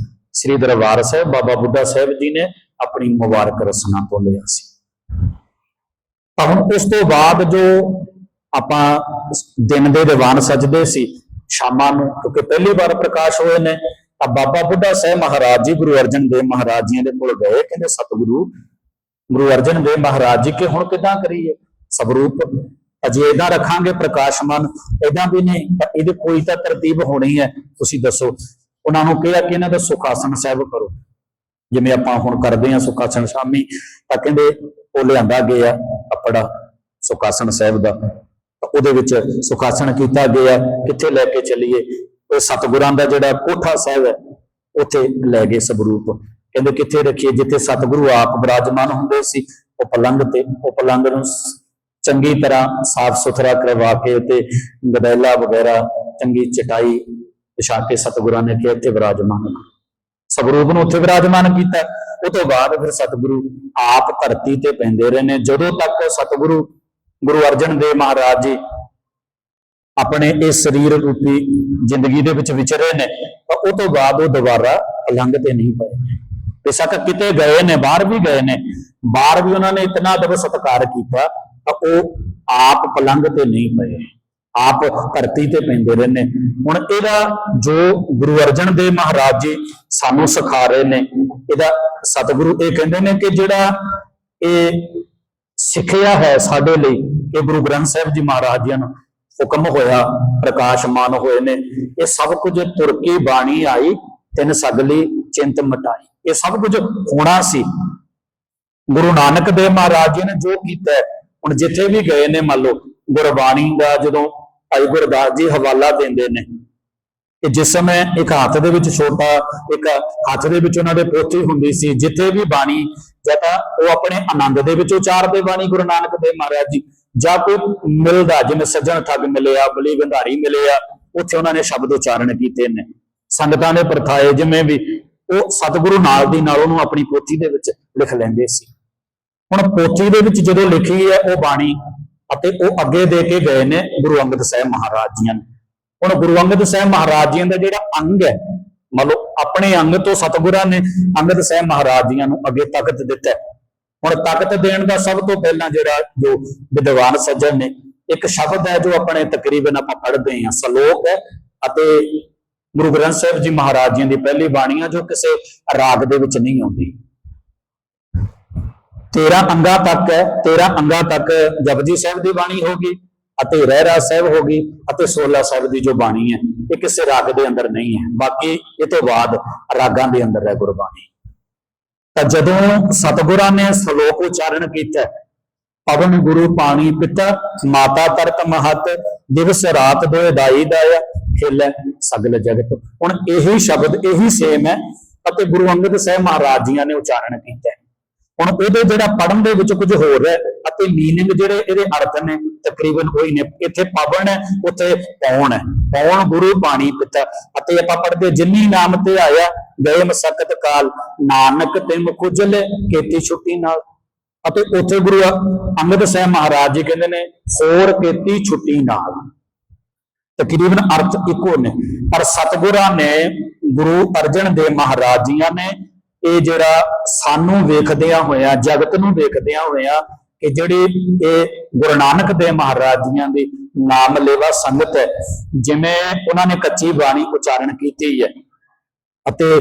ਸ੍ਰੀ ਦਰਬਾਰ ਸਾਹਿਬ ਬਾਬਾ ਬੁੱਢਾ ਸਾਹਿਬ ਜੀ ਨੇ ਆਪਣੀ ਮੁਬਾਰਕ ਰਸਨਾ ਤੋਂ ਲਿਆ ਸੀ। ਤਾਂ ਹੁਣ ਉਸ ਤੋਂ ਬਾਅਦ ਜੋ ਆਪਾਂ ਦਿਨ ਦੇ ਦੀਵਾਨ ਸਜਦੇ ਸੀ, ਸ਼ਾਮਾਂ ਨੂੰ, ਕਿਉਂਕਿ ਪਹਿਲੀ ਵਾਰ ਪ੍ਰਕਾਸ਼ ਹੋਏ ਨੇ, ਤਾਂ ਬਾਬਾ ਬੁੱਢਾ ਸਾਹਿਬ ਮਹਾਰਾਜ ਜੀ, ਗੁਰੂ ਅਰਜਨ ਦੇਵ ਮਹਾਰਾਜ ਜੀ ਦੇ ਕੋਲ ਗਏ, ਕਹਿੰਦੇ ਸਤਿਗੁਰੂ, ਗੁਰੂ ਅਰਜਨ ਦੇਵ ਮਹਾਰਾਜ ਜੀ ਕਿ ਹੁਣ ਕਿਦਾਂ ਕਰੀਏ? ਸਵਰੂਪ ਅਜੇ ਇਦਾਂ ਰੱਖਾਂਗੇ ਪ੍ਰਕਾਸ਼ਮਾਨ ਇਦਾਂ ਵੀ ਨਹੀਂ ਤਾਂ ਇਹਦੇ ਕੋਈ ਤਾਂ ਤਰਤੀਬ ਹੋਣੀ ਹੈ, ਤੁਸੀਂ ਦੱਸੋ। ਉਹਨਾਂ ਨੂੰ ਕਿਹਾ ਕਿ ਇਹਨਾਂ ਦਾ ਸੁਖਾਸਨ ਸਾਹਿਬ ਕਰੋ। ਜਿਵੇਂ ਆਪਾਂ ਹੁਣ ਕਰਦੇ ਹਾਂ ਸੁਖਾਸਨ ਸ਼ਾਮੀ, ਤਾਂ ਕਹਿੰਦੇ ਉਹ ਲਿਆਂਦਾ ਗਿਆ ਕੱਪੜਾ ਸੁਖਾਸਨ ਸਾਹਿਬ ਦਾ। ਉਹਦੇ ਵਿੱਚ ਸੁਖਾਸਨ ਕੀਤਾ ਗਿਆ, ਕਿੱਥੇ ਲੈ ਕੇ ਚੱਲੀਏ? ਉਹ ਸਤਿਗੁਰਾਂ ਦਾ ਜਿਹੜਾ ਕੋਠਾ ਸਾਹਿਬ ਹੈ, ਉੱਥੇ ਲੈ ਗਏ ਸਵਰੂਪ। ਕਹਿੰਦੇ ਕਿੱਥੇ ਰੱਖੀਏ? ਜਿੱਥੇ ਸਤਿਗੁਰੂ ਆਪ ਵਿਰਾਜਮਾਨ ਹੁੰਦੇ ਸੀ, ਉਹ ਪਲੰਗ ਤੇ, ਉਹ ਪਲੰਗ ਨੂੰ ਚੰਗੀ ਤਰ੍ਹਾਂ ਸਾਫ਼ ਸੁਥਰਾ ਕਰਵਾ ਕੇ ਤੇ ਗਦੈਲਾ ਵਗੈਰਾ, ਚੰਗੀ ਚਟਾਈ ਵਿਛਾ ਕੇ ਸਤਿਗੁਰਾਂ ਨੇ ਕਿਹਾ, ਇੱਥੇ ਵਿਰਾਜਮਾਨ ਸਵਰੂਪ ਨੂੰ ਉੱਥੇ ਵਿਰਾਜਮਾਨ ਕੀਤਾ। ਉਹ ਤੋਂ ਬਾਅਦ ਫਿਰ ਸਤਿਗੁਰੂ ਆਪ ਧਰਤੀ ਤੇ ਪੈਂਦੇ ਰਹੇ ਨੇ। ਜਦੋਂ ਤੱਕ ਸਤਿਗੁਰੂ ਗੁਰੂ ਅਰਜਨ ਦੇਵ ਮਹਾਰਾਜ ਜੀ ਆਪਣੇ ਇਸ ਸਰੀਰ ਰੂਪੀ ਜ਼ਿੰਦਗੀ ਦੇ ਵਿੱਚ ਵਿਚਰੇ ਨੇ, ਤਾਂ ਉਹ ਤੋਂ ਬਾਅਦ ਉਹ ਦੁਬਾਰਾ ਪਲੰਗ ਤੇ ਨਹੀਂ ਪਏ। ਬੇਸ਼ੱਕ ਕਿਤੇ ਗਏ ਨੇ, ਬਾਹਰ ਵੀ ਗਏ ਨੇ, ਬਾਹਰ ਵੀ ਉਹਨਾਂ ਨੇ ਇਤਨਾ ਅਦਬ ਸਤਕਾਰ ਕੀਤਾ, ਤਾਂ ਉਹ ਆਪ ਪਲੰਗ ਤੇ ਨਹੀਂ ਪਏ। ਆਪ ਧਰਤੀ ਤੇ ਪੈਂਦੇ ਰਹਿੰਦੇ। ਹੁਣ ਇਹਦਾ ਜੋ ਗੁਰੂ ਅਰਜਨ ਦੇਵ ਮਹਾਰਾਜ ਜੀ ਸਾਨੂੰ ਸਿਖਾ ਰਹੇ ਨੇ, ਇਹਦਾ ਸਤਿਗੁਰੂ ਇਹ ਕਹਿੰਦੇ ਨੇ ਕਿ ਜਿਹੜਾ ਇਹ ਸਿੱਖਿਆ ਹੈ ਸਾਡੇ ਲਈ, ਇਹ ਗੁਰੂ ਗ੍ਰੰਥ ਸਾਹਿਬ ਜੀ ਮਹਾਰਾਜ ਜੀ ਨੂੰ ਹੁਕਮ ਹੋਇਆ, ਪ੍ਰਕਾਸ਼ਮਾਨ ਹੋਏ ਨੇ। ਇਹ ਸਭ ਕੁਝ ਤੁਰ ਕੇ ਬਾਣੀ ਆਈ, ਤਿੰਨ ਸਗਲੀ ਚਿੰਤ ਮਟਾਈ। ਇਹ ਸਭ ਕੁਝ ਹੋਣਾ ਸੀ। ਗੁਰੂ ਨਾਨਕ ਦੇਵ ਮਹਾਰਾਜ ਜੀ ਨੇ ਜੋ ਕੀਤਾ ਹੁਣ ਜਿੱਥੇ ਵੀ ਗਏ ਨੇ ਮੰਨ ਲਓ, ਗੁਰਬਾਣੀ ਦਾ ਜਦੋਂ ਭਾਈ ਗੁਰਦਾਸ ਜੀ ਹਵਾਲਾ ਦਿੰਦੇ ਨੇ। ਕਿ ਜਿਸ ਸਮੇਂ ਇੱਕ ਹੱਥ ਦੇ ਵਿੱਚ ਛੋਟਾ, ਇੱਕ ਹੱਥ ਦੇ ਵਿੱਚ ਉਹਨਾਂ ਦੇ ਪੋਥੀ ਹੁੰਦੀ ਸੀ, ਜਿੱਥੇ ਵੀ ਬਾਣੀ, ਜਾਂ ਤਾਂ ਉਹ ਆਪਣੇ ਆਨੰਦ ਦੇ ਵਿੱਚ ਉਚਾਰਦੇ ਬਾਣੀ ਗੁਰੂ ਨਾਨਕ ਦੇਵ ਮਹਾਰਾਜ ਜੀ, ਜਾਂ ਕੋਈ ਮਿਲਦਾ, ਜਿਵੇਂ ਸੱਜਣ ਠੱਗ ਮਿਲਿਆ, ਬਲੀ ਗੰਧਾਰੀ ਮਿਲਿਆ, ਉੱਥੇ ਉਹਨਾਂ ਨੇ ਸ਼ਬਦ ਉਚਾਰਨ ਕੀਤੇ ਨੇ। ਸੰਗਤਾਂ ਦੇ ਪ੍ਰਥਾਏ ਜਿਵੇਂ ਵੀ ਉਹ ਸਤਿਗੁਰੂ ਨਾਲ ਦੀ ਨਾਲ ਉਹਨੂੰ ਆਪਣੀ ਪੋਥੀ ਦੇ ਵਿੱਚ ਲਿਖ ਲੈਂਦੇ ਸੀ। ਹੁਣ ਪੋਥੀ ਦੇ ਵਿੱਚ ਜਦੋਂ ਲਿਖੀ ਹੈ ਉਹ ਬਾਣੀ ਅਤੇ ਉਹ ਅੱਗੇ ਦੇ ਕੇ ਗਏ ਨੇ ਗੁਰੂ ਅੰਗਦ ਸਾਹਿਬ ਮਹਾਰਾਜ ਜੀਆਂ ਨੂੰ। ਹੁਣ ਗੁਰੂ ਅੰਗਦ ਸਾਹਿਬ ਮਹਾਰਾਜ ਜੀਆਂ ਦਾ ਜਿਹੜਾ ਅੰਗ ਹੈ, ਮੰਨ ਲਓ ਆਪਣੇ ਅੰਗ ਤੋਂ ਸਤਿਗੁਰਾਂ ਨੇ ਅੰਗਦ ਸਾਹਿਬ ਮਹਾਰਾਜ ਜੀਆਂ ਨੂੰ ਅੱਗੇ ਤਾਕਤ ਦਿੱਤਾ ਹੁਣ ਤਾਕਤ ਦੇਣ ਦਾ ਸਭ ਤੋਂ ਪਹਿਲਾਂ ਜਿਹੜਾ ਜੋ ਵਿਦਵਾਨ ਸੱਜਣ ਨੇ, ਇੱਕ ਸ਼ਬਦ ਹੈ ਜੋ ਆਪਣੇ ਤਕਰੀਬਨ ਆਪਾਂ ਪੜ੍ਹਦੇ ਹਾਂ, ਸ਼ਲੋਕ ਹੈ ਅਤੇ ਗੁਰੂ ਗ੍ਰੰਥ ਸਾਹਿਬ ਜੀ ਮਹਾਰਾਜ ਜੀ ਦੀ ਪਹਿਲੀ ਬਾਣੀ ਆ ਜੋ ਕਿਸੇ ਰਾਗ ਦੇ ਵਿੱਚ ਨਹੀਂ ਆਉਂਦੀ। 13 ਅੰਗਾਂ ਤੱਕ ਹੈ 13 ਅੰਗਾਂ ਤੱਕ ਜਪਜੀ ਸਾਹਿਬ ਦੀ ਬਾਣੀ ਹੋਗੀ ਅਤੇ ਰਹਿਰਾ ਸਾਹਿਬ ਹੋਗੀ ਅਤੇ 16 ਸਾਹਿਬ ਦੀ ਜੋ ਬਾਣੀ ਹੈ, ਇਹ ਕਿਸੇ ਰਾਗ ਦੇ ਅੰਦਰ ਨਹੀਂ ਹੈ। ਬਾਕੀ ਇਹ ਤੋਂ ਬਾਅਦ ਰਾਗਾਂ ਦੇ ਅੰਦਰ ਹੈ ਗੁਰਬਾਣੀ। ਤਾਂ ਜਦੋਂ ਸਤਿਗੁਰਾਂ ਨੇ ਸ਼ਲੋਕ ਉਚਾਰਨ ਕੀਤਾ, ਪਵਨ ਗੁਰੂ ਪਾਣੀ ਪਿਤਾ, ਮਾਤਾ ਤਰਤ ਮਹਤ, ਦਿਵਸ ਰਾਤ ਦੋਇ ਦਾਈ ਦਾਇਆ, ਖੇਲੇ ਸਗਲ ਜਗਤ। ਹੁਣ ਇਹੀ ਸ਼ਬਦ, ਇਹੀ ਸੇਮ ਹੈ ਅਤੇ ਗੁਰੂ ਅੰਗਦ ਸਾਹਿਬ ਮਹਾਰਾਜ ਜੀਆਂ ਨੇ ਉਚਾਰਨ ਕੀਤਾ। ਹੁਣ ਉਹਦੇ ਜਿਹੜਾ ਪੜਨ ਦੇ ਵਿੱਚ ਕੁਝ ਹੋਰ ਹੈ ਅਤੇ मीनिंग ਜਿਹੜੇ ਇਹਦੇ ਅਰਥ ਨੇ ਤਕਰੀਬਨ ਉਹੀ ਨੇ ਇੱਥੇ ਪਵਨ ਹੈ ਉੱਥੇ ਪੌਣ ਹੈ ਪੌਣ ਗੁਰੂ ਬਾਣੀ ਪਿਤਾ ਅਤੇ ਆਪਾਂ ਪੜਦੇ ਜਿੰਨੀ ਨਾਮ ਤੇ ਆਇਆ ਗਏ ਮਸਕਤ ਕਾਲ ਨਾਨਕ ਤੇ ਮੁਖੁਜਲ ਕੀਤੀ ਛੁੱਟੀ ਨਾਲ ਅਤੇ ਉੱਥੇ ਗੁਰੂ ਅੰਗਦ ਸਾਹਿਬ ਮਹਾਰਾਜ ਜੀ ਕਹਿੰਦੇ ਨੇ ਹੋਰ ਕੀਤੀ ਛੁੱਟੀ ਨਾਲ ਤਕਰੀਬਨ ਅਰਥ ਇੱਕੋ ਨੇ ਪਰ ਸਤਿਗੁਰਾਂ ਨੇ ਗੁਰੂ ਅਰਜਨ ਦੇਵ ਮਹਾਰਾਜ ਜੀਆਂ ਨੇ ਇਹ ਜਿਹੜਾ ਸਾਨੂੰ ਵੇਖਦਿਆਂ ਹੋਇਆਂ, ਜਗਤ ਨੂੰ ਵੇਖਦਿਆਂ ਹੋਇਆਂ ਕਿ ਜਿਹੜੀ ਇਹ ਗੁਰੂ ਨਾਨਕ ਦੇਵ ਮਹਾਰਾਜ ਜੀਆਂ ਦੀ ਨਾਮ ਲੇਵਾ ਸੰਗਤ ਹੈ, ਜਿਵੇਂ ਉਹਨਾਂ ਨੇ ਕੱਚੀ ਬਾਣੀ ਉਚਾਰਨ ਕੀਤੀ ਹੈ। ਅਤੇ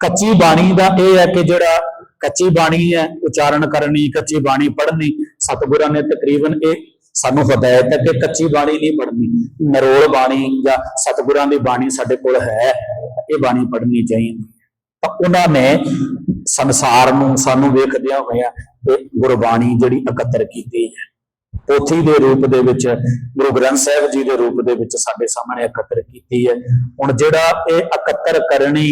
ਕੱਚੀ ਬਾਣੀ ਦਾ ਇਹ ਹੈ ਕਿ ਜਿਹੜਾ ਕੱਚੀ ਬਾਣੀ ਹੈ, ਉਚਾਰਨ ਕਰਨੀ, ਕੱਚੀ ਬਾਣੀ ਪੜ੍ਹਨੀ, ਸਤਿਗੁਰਾਂ ਨੇ ਤਕਰੀਬਨ ਇਹ ਸਾਨੂੰ ਹਦਾਇਤ ਹੈ ਕਿ ਕੱਚੀ ਬਾਣੀ ਨਹੀਂ ਪੜ੍ਹਨੀ। ਨਰੋਲ ਬਾਣੀ ਜਾਂ ਸਤਿਗੁਰਾਂ ਦੀ ਬਾਣੀ ਸਾਡੇ ਕੋਲ ਹੈ, ਇਹ ਬਾਣੀ ਪੜ੍ਹਨੀ ਚਾਹੀਦੀ। ਤਾਂ ਉਹਨਾਂ ਨੇ ਸੰਸਾਰ ਨੂੰ, ਸਾਨੂੰ ਵੇਖਦਿਆਂ ਹੋਇਆਂ ਇਹ ਗੁਰਬਾਣੀ ਜਿਹੜੀ ਇਕੱਤਰ ਕੀਤੀ ਹੈ। ਪੋਥੀ ਦੇ ਰੂਪ ਦੇ ਵਿੱਚ, ਗੁਰੂ ਗ੍ਰੰਥ ਸਾਹਿਬ ਜੀ ਦੇ ਰੂਪ ਦੇ ਵਿੱਚ ਸਾਡੇ ਸਾਹਮਣੇ ਇਕੱਤਰ ਕੀਤੀ ਹੈ। ਹੁਣ ਜਿਹੜਾ ਇਹ ਇਕੱਤਰ ਕਰਨੀ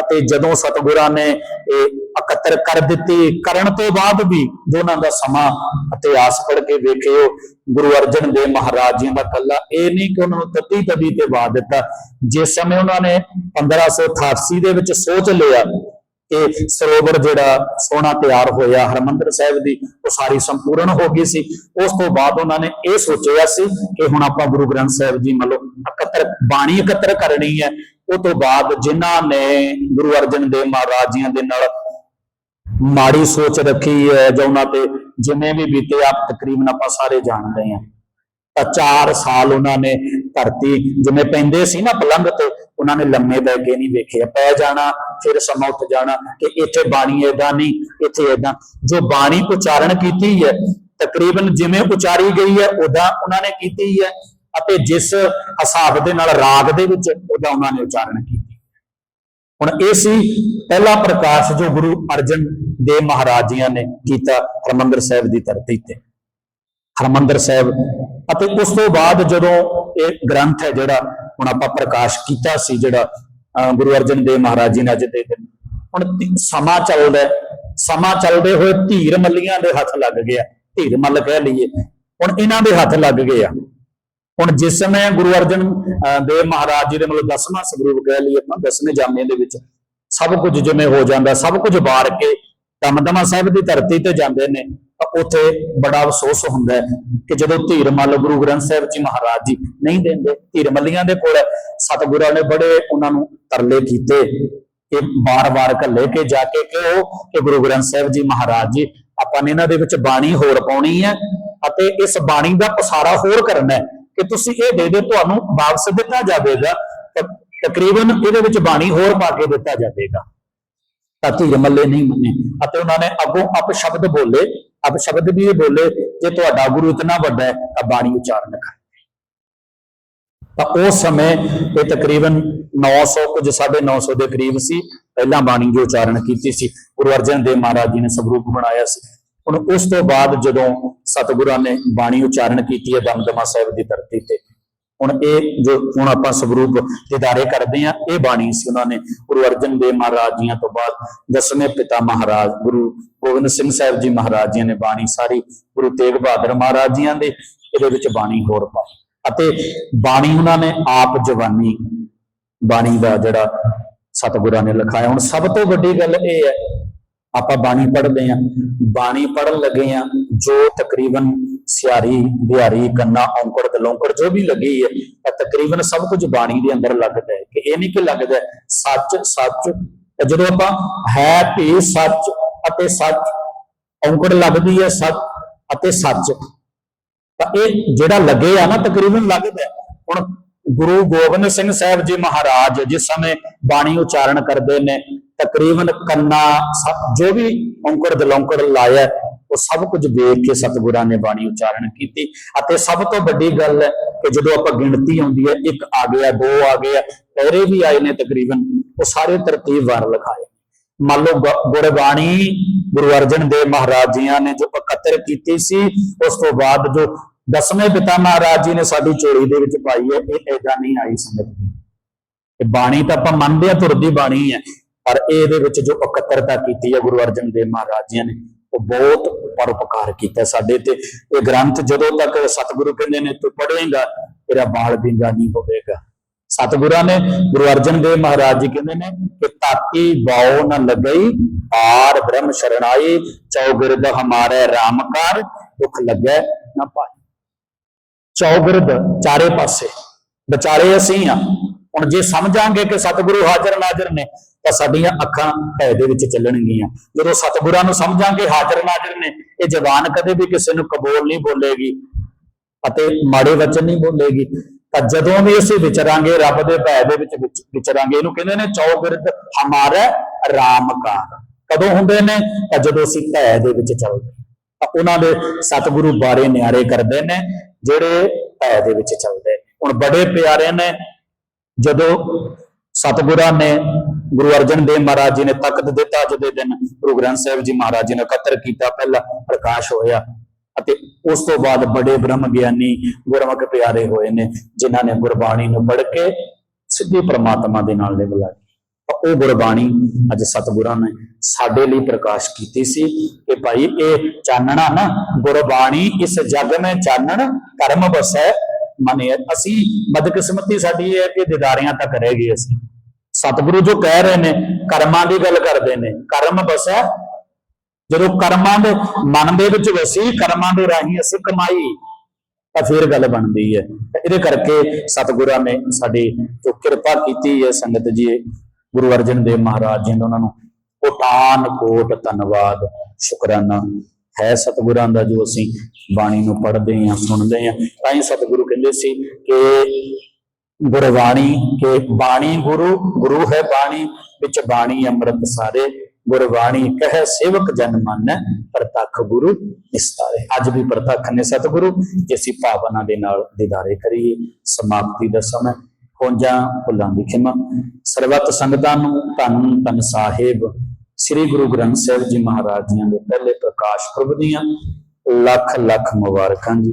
ਅਤੇ ਜਦੋਂ ਸਤਿਗੁਰਾਂ ਨੇ ਇਹ ਇਕੱਤਰ ਕਰ ਦਿੱਤੀ, ਕਰਨ ਤੋਂ ਬਾਅਦ ਵੀ ਦੋਨਾਂ ਦਾ ਸਮਾਂ ਇਤਿਹਾਸ ਪੜ੍ਹ ਕੇ ਵੇਖਿਓ, ਗੁਰੂ ਅਰਜਨ ਦੇਵ ਮਹਾਰਾਜ ਜੀ ਦਾ ਕੱਲਾ ਇਹ ਨਹੀਂ ਕਿ ਉਹਨਾਂ ਨੂੰ ਤਤੀ ਤਦੀ ਤੇ ਬਾਦ ਦਿੱਤਾ। ਜਿਸ ਸਮੇਂ ਉਹਨਾਂ ਨੇ 1588 ਦੇ ਵਿੱਚ ਸੋਚ ਲਿਆ ਕਿ ਸਰੋਵਰ ਜਿਹੜਾ ਸੋਹਣਾ ਤਿਆਰ ਹੋਇਆ ਹਰਮੰਦਰ ਸਾਹਿਬ ਦੀ, ਉਹ ਸਾਰੀ ਸੰਪੂਰਨ ਹੋ ਗਈ ਸੀ। ਉਸ ਤੋਂ ਬਾਅਦ ਉਹਨਾਂ ਨੇ ਇਹ ਸੋਚਿਆ ਸੀ ਕਿ ਹੁਣ ਆਪਾਂ ਗੁਰੂ ਗ੍ਰੰਥ ਸਾਹਿਬ ਜੀ ਮਤਲਬ ਇਕੱਤਰ, ਬਾਣੀ ਇਕੱਤਰ ਕਰਨੀ ਹੈ। ਉਹ ਤੋਂ ਬਾਅਦ ਜਿਨ੍ਹਾਂ ਨੇ ਗੁਰੂ ਅਰਜਨ ਦੇਵ ਮਹਾਰਾਜ ਜੀਆਂ ਦੇ ਨਾਲ ਮਾੜੀ ਸੋਚ ਰੱਖੀ ਹੈ ਜਾਂ ਉਹਨਾਂ ਤੇ ਜਿਵੇਂ ਵੀ ਬੀਤੇ ਆਪ ਤਕਰੀਬਨ ਆਪਾਂ ਸਾਰੇ ਜਾਣਦੇ ਹਾਂ, ਤਾਂ 4 ਸਾਲ ਉਹਨਾਂ ਨੇ ਧਰਤੀ ਜਿਵੇਂ ਪੈਂਦੇ ਸੀ ਨਾ ਪਲੰਘ ਤੇ, ਉਹਨਾਂ ਨੇ ਲੰਮੇ ਬੈ ਕੇ ਨਹੀਂ ਵੇਖਿਆ। ਪੈ ਜਾਣਾ, ਫਿਰ ਸਮਾਂ ਉੱਠ ਜਾਣਾ ਕਿ ਇੱਥੇ ਬਾਣੀ ਏਦਾਂ ਨਹੀਂ, ਇੱਥੇ ਏਦਾਂ। ਜੋ ਬਾਣੀ ਉਚਾਰਨ ਕੀਤੀ ਹੈ, ਤਕਰੀਬਨ ਜਿਵੇਂ ਉਚਾਰੀ ਗਈ ਹੈ ਉਦਾਂ ਉਹਨਾਂ ਨੇ ਕੀਤੀ ਹੈ। ਅਤੇ ਜਿਸ ਹਿਸਾਬ ਦੇ ਨਾਲ ਰਾਗ ਦੇ ਵਿੱਚ ਉਹਦਾ ਉਹਨਾਂ ਨੇ ਉਚਾਰਨ ਕੀਤੀ। ਹੁਣ ਇਹ ਸੀ ਪਹਿਲਾ ਪ੍ਰਕਾਸ਼ ਜੋ ਗੁਰੂ ਅਰਜਨ ਦੇਵ ਮਹਾਰਾਜ ਜੀਆਂ ਨੇ ਕੀਤਾ ਹਰਮੰਦਰ ਸਾਹਿਬ ਦੀ ਧਰਤੀ ਤੇ। ਹਰਮੰਦਰ ਸਾਹਿਬ ਅਤੇ ਉਸ ਤੋਂ ਬਾਅਦ ਜਦੋਂ ਇਹ ਗ੍ਰੰਥ ਹੈ ਜਿਹੜਾ ਹੁਣ ਆਪਾਂ ਪ੍ਰਕਾਸ਼ ਕੀਤਾ ਸੀ ਜਿਹੜਾ, ਅਹ, ਗੁਰੂ ਅਰਜਨ ਦੇਵ ਮਹਾਰਾਜ ਜੀ ਨੇ ਅੱਜ ਦੇ ਦਿਨ। ਹੁਣ ਸਮਾਂ ਚੱਲਦਾ ਸਮਾਂ ਚੱਲਦੇ ਹੋਏ ਧੀਰ ਮੱਲੀਆਂ ਦੇ ਹੱਥ ਲੱਗ ਗਿਆ। ਧੀਰ ਮੱਲ ਕਹਿ ਲਈਏ। ਹੁਣ ਇਹਨਾਂ ਦੇ ਹੱਥ ਲੱਗ ਗਏ ਆ ਹੁਣ ਜਿਸ ਸਮੇਂ ਗੁਰੂ ਅਰਜਨ ਅਹ, ਦੇਵ ਮਹਾਰਾਜ ਜੀ ਦੇ ਮਤਲਬ ਦਸਵਾਂ ਸਰੂਪ ਕਹਿ ਲਈਏ ਆਪਾਂ ਦਸਵੇਂ ਜਾਮੇ ਦੇ ਵਿੱਚ ਸਭ ਕੁਝ ਜਿਵੇਂ ਹੋ ਜਾਂਦਾ ਸਭ ਕੁਝ ਵਾਰ ਕੇ ਦਮਦਮਾ ਸਾਹਿਬ ਦੀ ਧਰਤੀ ਤੇ ਜਾਂਦੇ ਨੇ ਤਾਂ ਉੱਥੇ ਬੜਾ ਅਫਸੋਸ ਹੁੰਦਾ ਹੈ ਕਿ ਜਦੋਂ ਧੀਰ ਮੱਲ ਗੁਰੂ ਗ੍ਰੰਥ ਸਾਹਿਬ ਜੀ ਮਹਾਰਾਜ ਜੀ ਨਹੀਂ ਦਿੰਦੇ ਧੀਰ ਮੱਲੀਆਂ ਦੇ ਕੋਲ ਸਤਿਗੁਰਾਂ ਨੇ ਬੜੇ ਉਹਨਾਂ ਨੂੰ ਤਰਲੇ ਕੀਤੇ ਕਿ ਬਾਰ-ਬਾਰ ਘੱਲੇ ਕੇ ਜਾ ਕੇ ਕਿਉਂ ਕਿ ਗੁਰੂ ਗ੍ਰੰਥ ਸਾਹਿਬ ਜੀ ਮਹਾਰਾਜ ਜੀ ਆਪਾਂ ਨੇ ਇਹਨਾਂ ਦੇ ਵਿੱਚ ਬਾਣੀ ਹੋਰ ਪਾਉਣੀ ਹੈ ਅਤੇ ਇਸ ਬਾਣੀ ਦਾ ਪਸਾਰਾ ਹੋਰ ਕਰਨਾ ਹੈ। ਕਿ ਤੁਸੀਂ ਇਹ ਦੇ ਦਿਓ ਤੁਹਾਨੂੰ ਵਾਪਸ ਦਿੱਤਾ ਜਾਵੇਗਾ ਤਕਰੀਬਨ ਇਹਦੇ ਵਿੱਚ ਬਾਣੀ ਹੋਰ ਪਾ ਕੇ ਦਿੱਤਾ ਜਾਵੇਗਾ। ਤਾਂ ਧੀਰ ਮੱਲੇ ਨਹੀਂ ਮੰਨੇ। ਅਤੇ ਉਹਨਾਂ ਨੇ ਅੱਗੋਂ ਅਪ ਸ਼ਬਦ ਬੋਲੇ। ਅਪ ਸ਼ਬਦ ਵੀ ਇਹ ਬੋਲੇ, ਜੇ ਤੁਹਾਡਾ ਗੁਰੂ ਇਤਨਾ ਵੱਡਾ ਹੈ, ਤਾਂ ਬਾਣੀ ਉਚਾਰਨ ਕਰ। ਤਾਂ ਉਸ ਸਮੇਂ ਇਹ ਤਕਰੀਬਨ 900 ਕੁਝ 950 ਦੇ ਕਰੀਬ ਸੀ। ਪਹਿਲਾਂ ਬਾਣੀ ਜੋ ਉਚਾਰਨ ਕੀਤੀ ਸੀ। ਗੁਰੂ ਅਰਜਨ ਦੇਵ ਮਹਾਰਾਜ ਜੀ ਨੇ ਸਵਰੂਪ ਬਣਾਇਆ ਸੀ। ਹੁਣ ਉਸ ਤੋਂ ਬਾਅਦ ਜਦੋਂ ਸਤਿਗੁਰਾਂ ਨੇ ਬਾਣੀ ਉਚਾਰਨ ਕੀਤੀ ਹੈ ਦਮਦਮਾ ਸਾਹਿਬ ਦੀ ਧਰਤੀ ਤੇ, ਹੁਣ ਇਹ ਜੋ ਹੁਣ ਆਪਾਂ ਸਵਰੂਪ ਦਿਦਾਰੇ ਕਰਦੇ ਆ ਇਹ ਬਾਣੀ ਸੀ ਉਹਨਾਂ ਨੇ ਗੁਰੂ ਅਰਜਨ ਦੇਵ ਮਹਾਰਾਜ ਜੀਆਂ ਤੋਂ ਬਾਅਦ ਦਸਵੇਂ ਪਿਤਾ ਮਹਾਰਾਜ, ਗੁਰੂ ਗੋਬਿੰਦ ਸਿੰਘ ਸਾਹਿਬ ਜੀ ਮਹਾਰਾਜ ਜੀ ਨੇ ਬਾਣੀ ਸਾਰੀ, ਗੁਰੂ ਤੇਗ ਬਹਾਦਰ ਮਹਾਰਾਜ ਜੀਆਂ ਦੇ ਇਹਦੇ ਵਿੱਚ ਬਾਣੀ ਹੋਰ ਪਾਈ ਅਤੇ ਬਾਣੀ ਉਹਨਾਂ ਨੇ ਆਪ ਜਵਾਨੀ, ਬਾਣੀ ਦਾ ਜਿਹੜਾ ਸਤਿਗੁਰਾਂ ਨੇ ਲਿਖਾਇਆ। ਹੁਣ ਸਭ ਤੋਂ ਵੱਡੀ ਗੱਲ ਇਹ ਹੈ ਆਪਾਂ ਬਾਣੀ ਪੜ੍ਹਦੇ ਆ ਬਾਣੀ ਪੜ੍ਹਨ ਲੱਗੇ ਆ ਜੋ ਤਕਰੀਬਨ ਸਿਆਰੀ, ਬਿਹਾਰੀ, ਕੰਨਾ, ਔਂਕੜ, ਦਲੋਂਕੜ, ਜੋ ਵੀ ਲੱਗੀ ਹੈ, ਤਾਂ ਤਕਰੀਬਨ ਸਭ ਕੁਝ ਬਾਣੀ ਦੇ ਅੰਦਰ ਲੱਗਦਾ ਹੈ ਕਿ ਇਹ ਨਹੀਂ ਕਿ ਲੱਗਦਾ ਸੱਚ ਸੱਚ ਜਦੋਂ ਆਪਾਂ ਹੈ ਵੀ ਸੱਚ ਅਤੇ ਸੱਚ, ਔਂਕੜ ਲੱਗਦੀ ਹੈ, ਸੱਚ ਅਤੇ ਸੱਚ, ਤਾਂ ਇਹ ਜਿਹੜਾ ਲੱਗੇ ਆ ਨਾ ਤਕਰੀਬਨ ਲੱਗਦਾ ਹੁਣ ਗੁਰੂ ਗੋਬਿੰਦ ਸਿੰਘ ਸਾਹਿਬ ਜੀ ਮਹਾਰਾਜ ਜਿਸ ਸਮੇਂ ਬਾਣੀ ਉਚਾਰਨ ਕਰਦੇ ਨੇ ਤਕਰੀਬਨ ਕੰਨਾ ਜੋ ਵੀ ਔਂਕੜ ਦਲੌਂਕੜ ਲਾਇਆ ਉਹ ਸਭ ਕੁਝ ਵੇਖ ਕੇ ਸਤਿਗੁਰਾਂ ਨੇ ਬਾਣੀ ਉਚਾਰਨ ਕੀਤੀ। ਅਤੇ ਸਭ ਤੋਂ ਵੱਡੀ ਗੱਲ ਹੈ ਕਿ ਜਦੋਂ ਆਪਾਂ ਗਿਣਤੀ ਆਉਂਦੀ ਹੈ, ਇੱਕ ਆ ਗਿਆ, ਦੋ ਆ ਗਏ ਆ ਪਹਿਰੇ ਵੀ ਆਏ ਨੇ ਤਕਰੀਬਨ, ਉਹ ਸਾਰੇ ਤਰਤੀਬ ਵਾਰ ਲਿਖਾਏ। ਮੰਨ ਲਓ ਗ- ਗੁਰਬਾਣੀ ਗੁਰੂ ਅਰਜਨ ਦੇਵ ਮਹਾਰਾਜ ਜੀਆਂ ਨੇ ਜੋ ਇਕੱਤਰ ਕੀਤੀ ਸੀ, ਉਸ ਤੋਂ ਬਾਅਦ ਜੋ ਦਸਵੇਂ ਪਿਤਾ ਮਹਾਰਾਜ ਜੀ ਨੇ ਸਾਡੀ ਚੋਰੀ ਦੇ ਵਿੱਚ ਪਾਈ ਹੈ, ਇਹ ਏਦਾਂ ਨਹੀਂ ਆਈ ਸੰਗਤ ਦੀ। ਬਾਣੀ ਤਾਂ ਆਪਾਂ ਮੰਨਦੇ ਆ ਧੁਰ ਦੀ ਬਾਣੀ ਹੈ। ਪਰ ਇਹਦੇ ਵਿੱਚ ਜੋ ਇਕੱਤਰਤਾ ਕੀਤੀ ਹੈ ਗੁਰੂ ਅਰਜਨ ਦੇਵ ਮਹਾਰਾਜ ਜੀ ਨੇ, ਉਹ ਬਹੁਤ ਪਰਉਪਕਾਰ ਕੀਤਾ ਸਾਡੇ ਤੇ। ਇਹ ਗ੍ਰੰਥ ਜਦੋਂ ਤੱਕ ਸਤਿਗੁਰੂ ਕਹਿੰਦੇ ਨੇ, ਤੂੰ ਪੜ੍ਹੇਗਾ, ਤੇਰਾ ਬਾਲ ਬਿੰਗਾ ਨਹੀਂ ਹੋਵੇਗਾ। ਸਤਿਗੁਰਾਂ ਨੇ, ਗੁਰੂ ਅਰਜਨ ਦੇਵ ਮਹਾਰਾਜ ਜੀ ਕਹਿੰਦੇ ਨੇ ਕਿ ਤਾਤੀ ਬਾਉ ਨਾ ਲੱਗਈ ਆਰ ਬ੍ਰਹਮ ਸ਼ਰਣਾਈ, ਚੌਗਿਰਦ ਹਮਾਰੇ ਰਾਮਕਾਰ ਦੁੱਖ ਲੱਗੈ ਨਾ ਪਾਈ। ਚੌਗਿਰਦ ਚਾਰੇ ਪਾਸੇ, ਵਿਚਾਰੇ ਅਸੀਂ ਆ ਹੁਣ ਜੇ ਸਮਝਾਂਗੇ ਕਿ ਸਤਿਗੁਰੂ ਹਾਜ਼ਰ ਨਾਜ਼ਰ ਨੇ ਤਾਂ ਸਾਡੀਆਂ ਅੱਖਾਂ ਭੈ ਦੇ ਵਿੱਚ ਚੱਲਣਗੀਆਂ। ਜਦੋਂ ਸਤਿਗੁਰਾਂ ਨੂੰ ਸਮਝਾਂਗੇ, ਹਾਜ਼ਰ ਨਾਜ਼ਰ ਨੇ, ਇਹ ਜ਼ਬਾਨ ਕਦੇ ਵੀ ਕਿਸੇ ਨੂੰ ਕਬੂਲ ਨਹੀਂ ਬੋਲੇਗੀ ਅਤੇ ਮਾੜੇ ਵਚਨ ਨਹੀਂ ਬੋਲੇਗੀ। ਤਾਂ ਜਦੋਂ ਵੀ ਅਸੀਂ ਵਿਚਰਾਂਗੇ, ਰੱਬ ਦੇ ਭੈ ਦੇ ਵਿੱਚ ਵਿਚਰਾਂਗੇ, ਇਹਨੂੰ ਕਹਿੰਦੇ ਨੇ ਚੌਗਿਰਦ ਹਮਾਰਾ ਰਾਮਕਾਰ ਕਦੋਂ ਹੁੰਦੇ ਨੇ? ਤਾਂ ਜਦੋਂ ਅਸੀਂ ਭੈ ਦੇ ਵਿੱਚ ਚੱਲਦੇ ਤਾਂ ਉਹਨਾਂ ਦੇ ਸਤਿਗੁਰੂ ਬਾਰੇ ਨਿਆਰੇ ਕਰਦੇ ਨੇ, ਜਿਹੜੇ ਭੈ ਦੇ ਵਿੱਚ ਚੱਲਦੇ। ਹੁਣ ਬੜੇ ਪਿਆਰੇ ਨੇ, ਜਦੋਂ ਸਤਿਗੁਰਾਂ ਨੇ ਗੁਰੂ ਅਰਜਨ ਦੇਵ ਮਹਾਰਾਜ ਜੀ ਨੇ ਤਖਤ ਦਿੱਤਾ ਅੱਜ ਦੇ ਦਿਨ ਗੁਰੂ ਗ੍ਰੰਥ ਸਾਹਿਬ ਜੀ ਮਹਾਰਾਜ ਜੀ ਨੇ ਇਕੱਤਰ ਕੀਤਾ, ਪਹਿਲਾ ਪ੍ਰਕਾਸ਼ ਹੋਇਆ ਅਤੇ ਉਸ ਤੋਂ ਬਾਅਦ ਬੜੇ ਬ੍ਰਹਮ ਗਿਆਨੀ ਗੁਰਮੁਖ ਪਿਆਰੇ ਹੋਏ ਨੇ, ਜਿਨ੍ਹਾਂ ਨੇ ਗੁਰਬਾਣੀ ਨੂੰ ਪੜ੍ਹ ਕੇ ਸਿੱਧੇ ਪ੍ਰਮਾਤਮਾ ਦੇ ਨਾਲ ਲਿਵ ਲਾਈ। ਉਹ ਗੁਰਬਾਣੀ ਅੱਜ ਸਤਿਗੁਰਾਂ ਨੇ ਸਾਡੇ ਲਈ ਪ੍ਰਕਾਸ਼ ਕੀਤੀ ਸੀ ਕਿ ਭਾਈ ਇਹ ਚਾਨਣਾ ਨਾ, ਗੁਰਬਾਣੀ ਇਸ ਜਗ में ਚਾਨਣ, ਕਰਮ ਵਸੈ, ਮਨੇ ਅਸੀਂ ਬਦਕਿਸਮਤੀ ਸਾਡੀ ਇਹ ਹੈ ਕਿ ਦਿਦਾਰਿਆਂ ਤੱਕ ਰਹਿ ਗਏ ਅਸੀਂ। ਸਤਿਗੁਰੂ ਜੋ ਕਹਿ ਰਹੇ ਨੇ, ਕਰਮਾਂ ਦੀ ਗੱਲ ਕਰਦੇ ਨੇ। ਕਰਮ ਵਸੈ ਜਦੋਂ ਕਰਮਾਂ ਦੇ ਮਨ ਦੇ ਵਿੱਚ ਵਸੀ, ਕਰਮਾਂ ਦੇ ਰਾਹੀਂ ਅਸੀਂ ਕਮਾਈ, ਤਾਂ ਫਿਰ ਗੱਲ ਬਣਦੀ ਹੈ। ਇਹਦੇ ਕਰਕੇ ਸਤਿਗੁਰਾਂ ਨੇ ਸਾਡੀ ਜੋ ਕਿਰਪਾ ਕੀਤੀ ਹੈ ਸੰਗਤ ਜੀ ਗੁਰੂ ਅਰਜਨ ਦੇਵ ਮਹਾਰਾਜ ਜੀ ਨੇ ਉਹਨਾਂ ਨੂੰ ਕੋਟਾਨ ਕੋਟ ਧੰਨਵਾਦ, ਸ਼ੁਕਰਾਨਾ। ਹੈ ਸਤਿਗੁਰਾਂ ਦਾ ਜੋ ਅਸੀਂ ਬਾਣੀ ਨੂੰ ਪੜ੍ਹਦੇ ਹਾਂ, ਸੁਣਦੇ ਹਾਂ, ਤਾਂ ਹੀ ਸਤਿਗੁਰੂ ਕਹਿੰਦੇ ਸੀ ਕਿ ਗੁਰਬਾਣੀ ਕੇ ਬਾਣੀ ਗੁਰੂ ਗੁਰੂ ਹੈ ਬਾਣੀ, ਵਿੱਚ ਬਾਣੀ ਅੰਮ੍ਰਿਤ ਸਾਰੇ। ਗੁਰਬਾਣੀ ਕਹੇ ਸੇਵਕ ਜਨ ਮੰਨੈ, ਪ੍ਰਤੱਖ ਗੁਰੂ ਨਿਸਤਾਰੇ। ਅੱਜ ਵੀ ਪ੍ਰਤੱਖ ਨੇ ਸਤਿਗੁਰੂ, ਜੇ ਅਸੀਂ ਭਾਵਨਾ ਦੇ ਨਾਲ ਦੀਦਾਰੇ ਕਰੀਏ, ਸਮਾਪਤੀ ਦਾ ਸਮਾਂ। ਖੋਜਾਂ ਭੁੱਲਾਂ ਦੀ ਖਿਮਾ। ਸਰਬੱਤ ਸੰਗਤਾਂ ਨੂੰ ਧੰਨ ਧੰਨ ਸਾਹਿਬ। ਸ੍ਰੀ ਗੁਰੂ ਗ੍ਰੰਥ ਸਾਹਿਬ ਜੀ ਮਹਾਰਾਜ ਜੀਆਂ ਦੇ ਪਹਿਲੇ ਪ੍ਰਕਾਸ਼ ਪੁਰਬ ਦੀਆਂ ਲੱਖ ਲੱਖ ਮੁਬਾਰਕਾਂ ਜੀ।